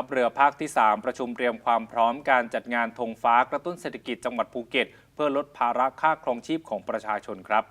ทัพเรือภาคที่ 3 ประชุมเตรียมความพร้อมการจัดงานธงฟ้ากระตุ้นเศรษฐกิจจังหวัดภูเก็ต เพื่อลดภาระค่าครองชีพของประชาชนครับ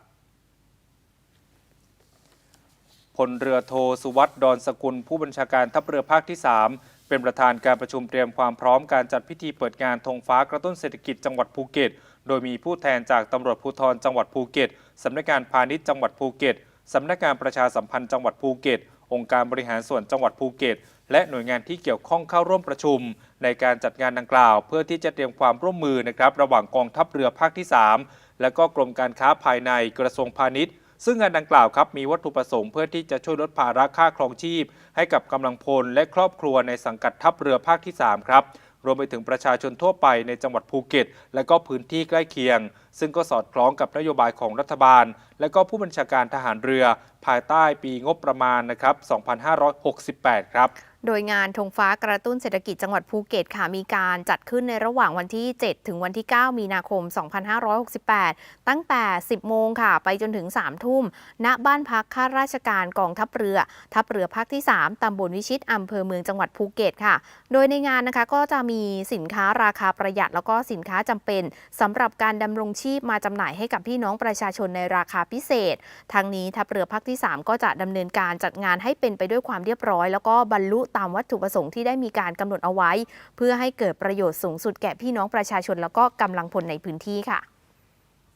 พลเรือโทสุวัตดอนสกุล ผู้บัญชาการทัพเรือภาคที่ 3 เป็นประธานการประชุมเตรียมความพร้อมการจัดพิธีเปิดงานธงฟ้ากระตุ้นเศรษฐกิจจังหวัดภูเก็ต โดยมีผู้แทนจากตำรวจภูธรจังหวัดภูเก็ตสำนักงานพาณิชย์จังหวัดภูเก็ตสำนักงานประชาสัมพันธ์จังหวัดภูเก็ต องค์การบริหารส่วนจังหวัดภูเก็ต และหน่วยงานที่เกี่ยวข้องเข้าร่วมประชุม ในการจัดงานดังกล่าว เพื่อที่จะเตรียมความร่วมมือนะครับระหว่างกองทัพเรือภาคที่ 3 และก็กรมการค้าภายในกระทรวงพาณิชย์ซึ่งงานดังกล่าวครับมีวัตถุประสงค์เพื่อที่จะช่วยลดภาระค่าครองชีพ ให้กับกำลังพลและครอบครัวในสังกัดทัพเรือภาคที่ 3 ครับ รวมไปถึงประชาชนทั่วไปในจังหวัดภูเก็ต และก็พื้นที่ใกล้เคียง ซึ่งก็สอดคล้องกับนโยบายของรัฐบาล และก็ผู้บัญชาการทหารเรือ ภายใต้ปีงบประมาณนะครับ 2568 ครับ โดยงานธงฟ้ากระตุ้นเศรษฐกิจจังหวัดภูเก็ตค่ะมีการจัดขึ้นในระหว่างวันที่ 7 ถึงวันที่ 9 มีนาคม 2568 ตั้งแต่ 10 โมงค่ะ ไปจนถึง 3 ทุ่ม ณ บ้านพักข้าราชการกองทัพเรือ ทัพเรือภาคที่ 3 ตำบลวิชิต อำเภอเมืองจังหวัดภูเก็ตค่ะ โดยในงานนะคะก็จะมีสินค้าราคาประหยัด แล้วก็สินค้าจำเป็นสำหรับการดำรงชีพมาจำหน่ายให้กับพี่น้องประชาชนในราคาพิเศษทางนี้ทัพเรือภาคที่ 3 ก็จะดำเนินการจัดงานให้เป็นไปด้วยความเรียบร้อย แล้วก็บรรลุตามวัตถุประสงค์ที่ได้มีการกำหนดเอาไว้ เพื่อให้เกิดประโยชน์สูงสุดแก่พี่น้องประชาชนแล้วก็กำลังพลในพื้นที่ค่ะ